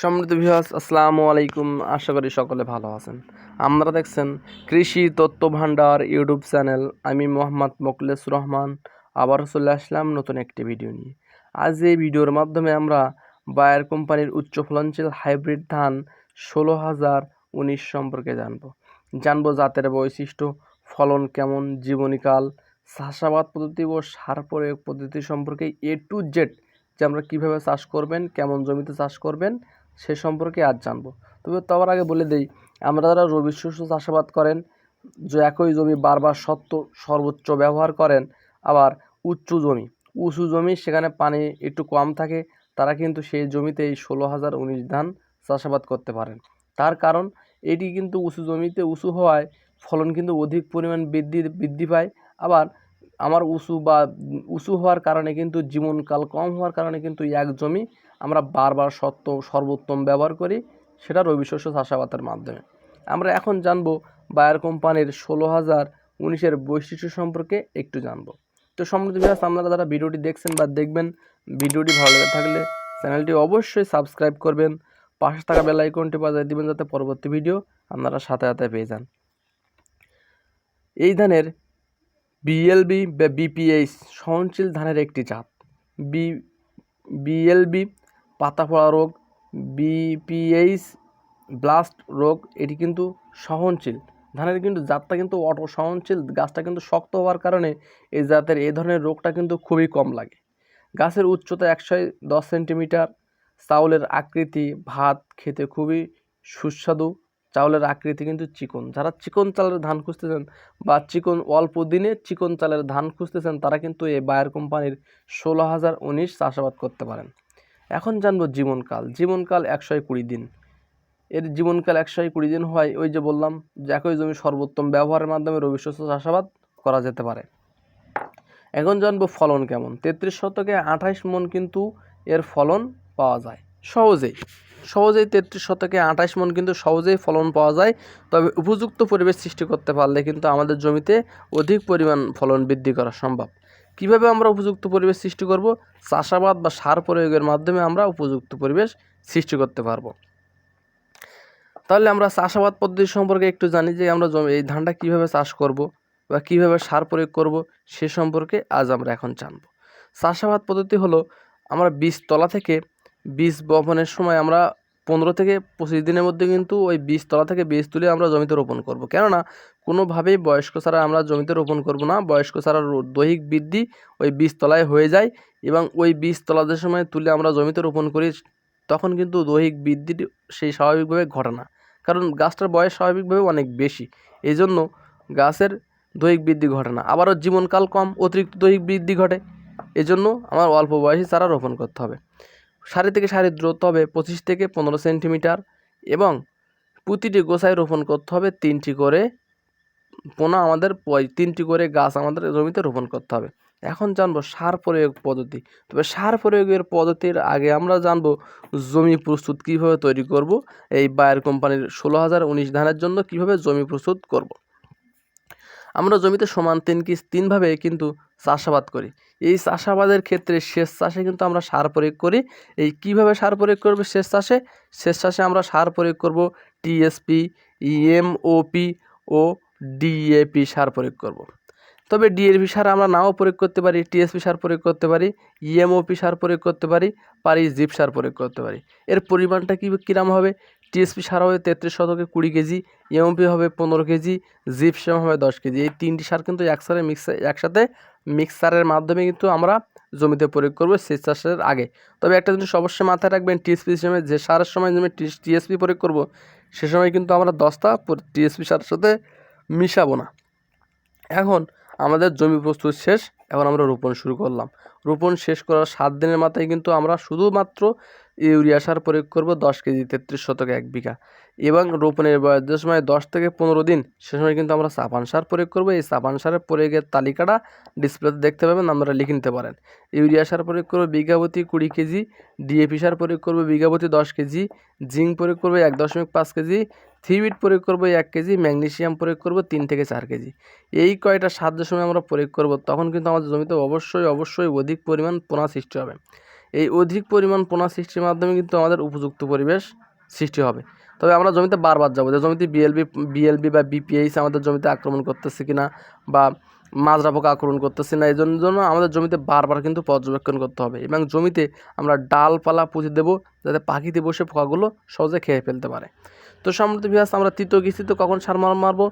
সমৃদ্ধ ভিউয়ার্স আসসালামু আলাইকুম। আশা করি সকলে ভালো আছেন। আপনারা দেখছেন কৃষি তত্ত্ব ভাণ্ডার ইউটিউব চ্যানেল। আমি মোহাম্মদ মোকলেস রহমান। আবারও চলে আসলাম নতুন একটি ভিডিও নিয়ে। আজ এই ভিডিওর মাধ্যমে আমরা বায়ার কোম্পানির উচ্চ ফলনশীল হাইব্রিড ধান ষোলো হাজার উনিশ সম্পর্কে জানব। জানব জাতের বৈশিষ্ট্য, ফলন কেমন, জীবনীকাল, চাষাবাদ পদ্ধতি ও সার প্রয়োগ পদ্ধতি সম্পর্কে এ টু জেড যে আমরা কীভাবে চাষ করবেন, কেমন জমিতে চাষ করবেন সে সম্পর্কে আজ জানব। তবে তার আগে বলে দেই, আমরা যারা রবি শস্য চাষাবাদ করেন, যে একই জমি বারবার সত্য, সর্বোচ্চ ব্যবহার করেন, আবার উচ্চ জমি, উঁচু জমি সেখানে পানি একটু কম থাকে, তারা কিন্তু সেই জমিতে এই ষোলো হাজার উনিশ ধান চাষাবাদ করতে পারেন। তার কারণ, এটি কিন্তু উঁচু জমিতে উঁচু হওয়ায় ফলন কিন্তু অধিক পরিমাণ বৃদ্ধি বৃদ্ধি পায়। আবার আমার উঁচু বা উঁচু হওয়ার কারণে কিন্তু জীবনকাল কম হওয়ার কারণে কিন্তু এক জমি আমরা বারবার সত্য, সর্বোত্তম ব্যবহার করি, সেটা রবি শস্য চাষাবাদের মাধ্যমে। আমরা এখন জানব বায়ার কোম্পানির ষোলো হাজার উনিশের বৈশিষ্ট্য সম্পর্কে একটু জানব। তো সমৃদ্ধ বিহাস আপনারা যারা ভিডিওটি দেখছেন বা দেখবেন, ভিডিওটি ভালো লেগে থাকলে চ্যানেলটি অবশ্যই সাবস্ক্রাইব করবেন, পাশে থাকা বেল আইকনটি বাজায় দিবেন যাতে পরবর্তী ভিডিও আপনারা সাথে সাথে পেয়ে যান। এই ধানের বিএলবি বা বিপিএইচ সহনশীল ধানের একটি জাত। বি বিএলবি পাতা রোগ, বিপিএইচ, ব্লাস্ট রোগ, এটি কিন্তু সহনশীল। ধানের কিন্তু জাতটা কিন্তু অটো, সহনশীল, গাছটা কিন্তু শক্ত হওয়ার কারণে এই জাতের এই ধরনের রোগটা কিন্তু খুবই কম লাগে। গাছের উচ্চতা একশো দশ সেন্টিমিটার, চাউলের আকৃতি ভাত খেতে খুবই সুস্বাদু। চাউলের আকৃতি কিন্তু চিকন। যারা চিকন চালের ধান খুঁজতেছেন বা চিকন, অল্প দিনে চিকন চালের ধান খুঁজতেছেন তারা কিন্তু এই বায়ার কোম্পানির ষোলো হাজার উনিশ চাষাবাদ করতে পারেন। এখন জানব জীবনকাল। জীবনকাল একশো কুড়ি দিন। এর জীবনকাল একশো কুড়ি দিন হয় ওই যে বললাম যে একই জমি সর্বোত্তম ব্যবহারের মাধ্যমে রবি শস্য চাষাবাদ করা যেতে পারে। এখন জানব ফলন কেমন? তেত্রিশ শতকে আঠাইশ মন কিন্তু এর ফলন পাওয়া যায়। সহজেই। সহজেই তেত্রিশ শতকে আঠাইশ মন কিন্তু সহজেই ফলন পাওয়া যায়। তবে উপযুক্ত পরিবেশ সৃষ্টি করতে পারলে কিন্তু আমাদের জমিতে অধিক পরিমাণ ফলন বৃদ্ধি করা সম্ভব। কীভাবে আমরা উপযুক্ত পরিবেশ সৃষ্টি করব, চাষাবাদ বা সার প্রয়োগের মাধ্যমে আমরা উপযুক্ত পরিবেশ সৃষ্টি করতে পারব। তাহলে আমরা চাষাবাদ পদ্ধতি সম্পর্কে একটু জানি যে আমরা জমি, এই ধানটা কীভাবে চাষ করব বা কীভাবে সার প্রয়োগ করব, সে সম্পর্কে আজ আমরা এখন জানব। চাষাবাদ পদ্ধতি হলো, আমরা বীজতলা থেকে বীজ বপনের সময় আমরা পনেরো থেকে পঁচিশ দিনের মধ্যে কিন্তু ওই বীজতলা থেকে বীজ তুলে আমরা জমিতে রোপণ করব। কেননা, কোনোভাবেই বয়স্ক ছাড়া আমরা জমিতে রোপণ করব না। বয়স্ক ছাড়া দৈহিক বৃদ্ধি ওই বীজতলায় হয়ে যায় এবং ওই বীজতলা যে সময় তুলে আমরা জমিতে রোপণ করি, তখন কিন্তু দৈহিক বৃদ্ধি সেই স্বাভাবিকভাবে ঘটে না। কারণ গাছটার বয়স স্বাভাবিকভাবে অনেক বেশি। এই জন্য গাছের দৈহিক বৃদ্ধি ঘটে না। আবারও জীবনকাল কম, অতিরিক্ত দৈহিক বৃদ্ধি ঘটে। এজন্য আমার অল্প বয়সী চারা রোপণ করতে হবে। সারি থেকে সারির দূরত্ব হবে পঁচিশ থেকে পনেরো সেন্টিমিটার এবং প্রতিটি গোছায় রোপণ করতে হবে তিনটি করে পোনা আমাদের তিনটি করে গাছ আমাদের জমিতে রোপণ করতে হবে এখন জানব সার প্রয়োগ পদ্ধতি তবে সার প্রয়োগের পদ্ধতির আগে আমরা জানব জমি প্রস্তুত কীভাবে তৈরি করব, এই বায়ার কোম্পানির ষোলো হাজার উনিশ ধানের জন্য কীভাবে জমি প্রস্তুত করব। আমরা জমিতে সমান তিন কি তিনভাবে কিন্তু চাষাবাদ করি। এই চাষাবাদের ক্ষেত্রে সেচ চাষে কিন্তু আমরা সার প্রয়োগ করি। এই কীভাবে সার প্রয়োগ করবে সেচ চাষে? সেচ চাষে আমরা সার প্রয়োগ করব টিএসপি ইএমওপি ও ডিএপি সার প্রয়োগ করব। তবে ডিএপি সার আমরা নাও প্রয়োগ করতে পারি টিএসপি সার প্রয়োগ করতে পারি ইএমওপি সার প্রয়োগ করতে পারি পারি জিপ সার প্রয়োগ করতে পারি। এর পরিমাণটা কী কীরকম হবে? টিএসপি সার হবে তেত্রিশ শতকে কুড়ি কেজি, এমপি হবে পনেরো কেজি জিপসাম হবে দশ কেজি। এই তিনটি সার কিন্তু একসাথে মিক্সার একসাথে মিক্সারের মাধ্যমে কিন্তু আমরা জমিতে প্রয়োগ করব সেচ চাষের আগে। তবে একটা জিনিস অবশ্যই মাথায় রাখবেন, টিএসপি সময় যে সারের সময় জমি টিএসপি প্রয়োগ করব, সে সময় কিন্তু আমরা দশটা টিএসপি সারের সাথে মিশাবো না। এখন আমাদের জমি প্রস্তুত শেষ, এখন আমরা রোপণ শুরু করলাম। রোপণ শেষ করার সাত দিনের মাথায় কিন্তু আমরা শুধুমাত্র ইউরিয়া সার প্রয়োগ করব দশ কেজি, তেত্রিশ শতক, এক বিঘা। এবং রোপণের বয়স যে সময় দশ থেকে পনেরো দিন, সে সময় কিন্তু আমরা সাবান সার প্রয়োগ করব। এই সাবান সারের প্রয়োগের তালিকাটা ডিসপ্লেতে দেখতে পাবেন, আপনারা লিখে নিতে পারেন। ইউরিয়া সার প্রয়োগ করব বিঘাপতি কুড়ি কেজি, ডিএপি সার প্রয়োগ করব বিঘাপতি দশ কেজি, জিঙ্ক প্রয়োগ করব এক দশমিক পাঁচ কেজি, থ্রিবিট প্রয়োগ করব এক কেজি ম্যাগনেশিয়াম প্রয়োগ করব তিন থেকে চার কেজি। এই কয়টা সার যে সময় আমরা প্রয়োগ করব, তখন কিন্তু আমাদের জমিতে অবশ্যই অবশ্যই অধিক পরিমাণ পোনা সৃষ্টি হবে। এই অধিক পরিমাণ পোনা সৃষ্টির মাধ্যমে কিন্তু আমাদের উপযুক্ত পরিবেশ সৃষ্টি হবে। তবে আমরা জমিতে বারবার যাব যে জমিতে বিএলবি বিএলবি বা বিপিএইচ আমাদের জমিতে আক্রমণ করতেছে কিনা বা মাজরা পোকা আক্রমণ করতেছে না এই জন্য আমাদের জমিতে বারবার কিন্তু পর্যবেক্ষণ করতে হবে এবং জমিতে আমরা ডালপালা পুঁতে দেবো যাতে পাখিতে বসে পোকাগুলো সহজে খেয়ে ফেলতে পারে। তো সম্মতি বিহাস আমরা তৃতীয় কিস্তিতে কখন সার মার মারবো?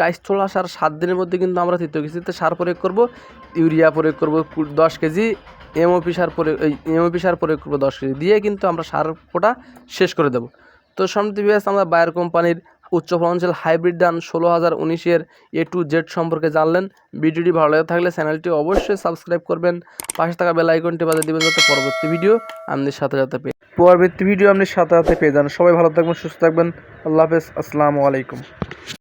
কাইস্থলা সার সাত দিনের মধ্যে কিন্তু আমরা তৃতীয় কিস্তিতে সার প্রয়োগ করব, ইউরিয়া প্রয়োগ করব দশ কেজি এমওপি সার প্রয়োগ এমওপি সার প্রয়োগ করব দশ কেজি। দিয়ে কিন্তু আমরা সার পোটা শেষ করে দেবো। তো সম্মতি বিহাস আমরা বায়ার কোম্পানির উচ্চ ফলনশীল হাইব্রিড ধান ষোলো হাজার উনিশের এ টু জেড সম্পর্কে জানলেন। ভিডিওটি ভালো লাগে থাকলে চ্যানেলটি অবশ্যই সাবস্ক্রাইব করবেন। পাশে থাকা বেল আইকনটি বাজে দিবেন যাতে পরবর্তী ভিডিও আপনি সাথে সাথে পেয়ে পরবর্তী ভিডিও আপনি সাথে সাথে পেয়ে যান। সবাই ভালো থাকবেন, সুস্থ থাকবেন। আল্লাহ হাফেজ। আসসালামু আলাইকুম।